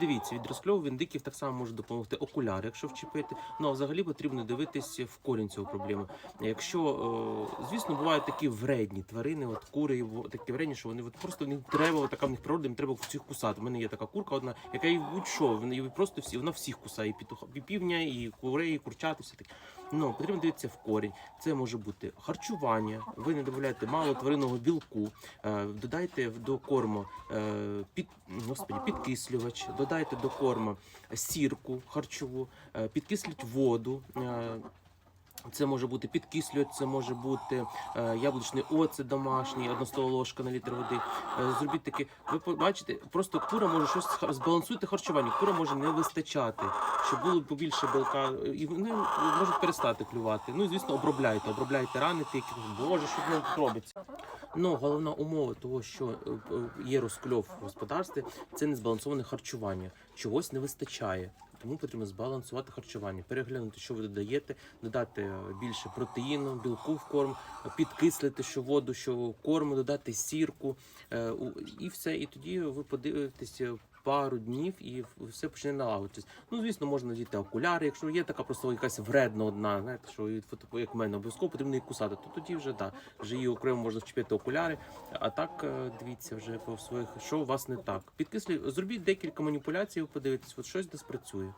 Дивіться, від розкльову віндиків так само може допомогти окуляр, якщо вчепити. Ну а взагалі потрібно дивитись в корінь цього проблеми. Якщо, е, звісно, бувають такі вредні тварини, от кури такі вредні, що вони от просто не треба, така в них природа, їм треба всіх кусати. У мене є така курка, одна, яка і будь-що, вона її просто всі, вона всіх кусає, і і півня, і курей, і курчат, і все таке. Ну потрібно дивитися в корінь. Це може бути харчування. Ви не додаєте мало тваринного білку, е, додайте до корму е, під господі, підкислювач, додайте до корму сірку харчову, е, підкисліть воду. Це може бути підкислювач, це може бути е, яблучний оцет домашній, одна столова ложка на літр води. Е, зробіть таке. Ви побачите, просто кура може щось збалансуйте харчування. Кура може не вистачати, щоб було побільше білка, е, і вони можуть перестати клювати. Ну і звісно, обробляйте, обробляйте рани, які боже, що тут робиться. Ну, головна умова того, що є розкльов в господарстві, це незбалансоване харчування. Чогось не вистачає. Тому потрібно збалансувати харчування, переглянути, що ви додаєте, додати е, більше протеїну, білку в корм, е, підкислити що воду, що корм, додати сірку е, і все. І тоді ви подивитеся пару днів і все почне налагодитись. Ну, звісно, можна надіти окуляри, якщо є така просто якась вредна одна, знаєте, що і фото- як в мене обов'язково потрібно її кусати, то тоді вже так, вже її окремо можна вчепити окуляри. А так дивіться вже по своїх, що у вас не так. Підкислі, зробіть декілька маніпуляцій, ви подивитись, от щось десь працює.